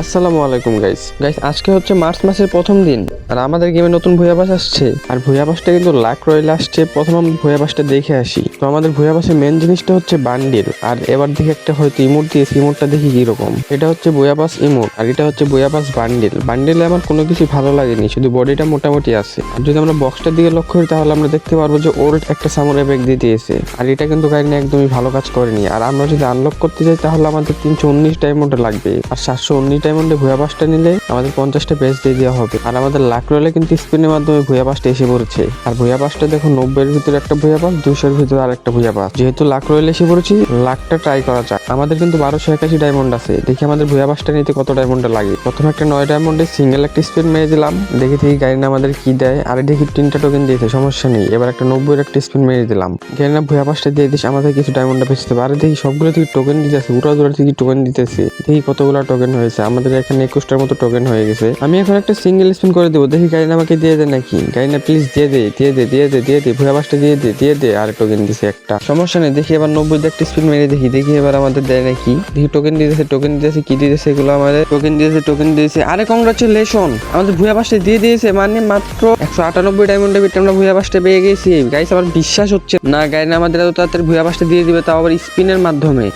আসসালামু আলাইকুম guys guys আজকে হচ্ছে মার্চ মাসের প্রথম দিন, আর আমাদের গেমে নতুন ভুয়াবাস আসছে। আর ভুয়াবাসটা কিন্তু লাখ রয়েল আসছে। প্রথম আমি ভুয়াবাসটা দেখে আসি। তো আমাদের ভুয়াবাসের মেন জিনিসটা হচ্ছে বান্ডিল। আর এবার দেখি একটা হয়তো ইমোট দিয়েছে। ইমোটটা দেখি কীরকম। এটা হচ্ছে বয়াবাস ইমোট, আর এটা হচ্ছে বয়াবাস বান্ডিল। বান্ডিলে আমার কোনো কিছু ভালো লাগেনি। শুধু বডিটা মোটামুটি আছে। আর যদি আমরা বক্সটার দিকে লক্ষ্য করি, তাহলে আমরা দেখতে পারব যে ওল্ড একটা সামুরাই ব্যাগ দিয়ে দিয়েছে। আর এটা কিন্তু কাহিনী একদমই ভালো কাজ করেনি। আর আমরা যদি আনলক করতে যাই, তাহলে আমাদের তিনশো উনিশ ডায়মন্ড লাগবে। আর সাতশো উনিশ ডায়মন্ডে ভুয়া পাসটা নিলে আমাদের পঞ্চাশটা পেজ দিয়ে দেওয়া হবে। আর আমাদের লাখ রয়েলে কিন্তু স্পিনের মাধ্যমে ভুয়া পাসটা এসে পড়েছে। আর ভুয়া পাসটা দেখো নব্বইয়ের ভিতরে একটা ভুয়া পাস দুশোর ভিতরে আর একটা ভুয়া পাস যেহেতু লাখ রয়েলে এসে পড়েছি লাখটা ট্রাই করা যাক। আমাদের কিন্তু বারোশো একাশি ডায়মন্ড আছে। দেখি আমাদের ভুয়া পাসটা নিতে কত ডায়মন্ড লাগে। প্রথমে একটা নয় ডায়মন্ডে সিঙ্গেল একটা স্পিন মেরে দিলাম। দেখি দেখি গাড়ি আমাদের কি দেয়। আর দেখি তিনটা টোকেন দিয়েছে, সমস্যা নেই। এবার একটা নব্বইয়ের একটা স্পিন মেরে দিলাম। গাড়ি না ভুয়া পাসটা দিয়ে দিস, আমাদের কিছু ডায়মন্ডটা বেঁচতে পারে দেখি সবগুলো থেকে টোকেন দিতেছে উড়া দুরা থেকে টোকেন দিতেছে। দেখি কতগুলো টোকেন হয়েছে। আমাদের এখানে একুশটার মতো টোকেন হয়ে গেছে। আমি এখন একটা সিঙ্গেল স্পিন করে দেবো। দেখি গাড়ি আমাকে দিয়ে দে নাকি? গাড়ি না প্লিজ দিয়ে দে দিয়ে দে দিয়ে দে দিয়ে দে, ভুয়া পাসটা দিয়ে দে দিয়ে দে। আর টোকেন দিছে একটা। সমস্যা নেই, দেখি এবার নব্বই দিয়ে একটা স্পিন মেরে দেখি। দেখি এবার আমাদের দেয় নাকি? দেখি টোকেন দিতেছে টোকেন দিতেছে, কি দিতেছে এগুলো আমাদের? টোকেন দিয়েছে টোকেন দিয়েছে আরে কংগ্রাচুলেশন আমাদের ভুয়া পাসটা দিয়ে দিয়েছে মানে মাত্র একশো আটানব্বই ডায়মন্ডের ভিতরে আমরা ভুয়া পাসটা পেয়ে গেছি। গাইস আমার বিশ্বাস হচ্ছে না। গাড়ি আমাদের এত তাড়াতাড়ি ভুয়া পাসটা দিয়ে দিবে, তাও আবার স্পিনের মাধ্যমে।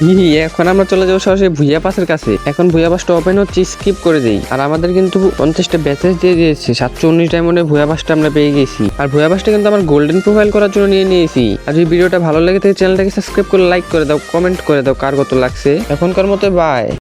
এখন আমরা চলে যাব সরাসরি ভুয়া পাসের কাছে। এখন ভুয়া পাসটা ওপেন হচ্ছে স্কিপ করে দেই। আর আমাদের কিন্তু পঞ্চাশটা ব্যাচেস দিয়ে দিয়েছে। সাতশো উনিশ ডায়মন্ডের ভুয়া বাসটা আমরা পেয়ে গেছি। আর ভুয়া বাসটা কিন্তু আমার গোল্ডেন প্রোফাইল করার জন্য নিয়ে নিয়েছি। আর যদি ভিডিওটা ভালো লাগে থাকে চ্যানেলটাকে সাবস্ক্রাইব করে লাইক করে দাও কমেন্ট করে দাও, কার কত লাগছে। এখনকার মতো বাই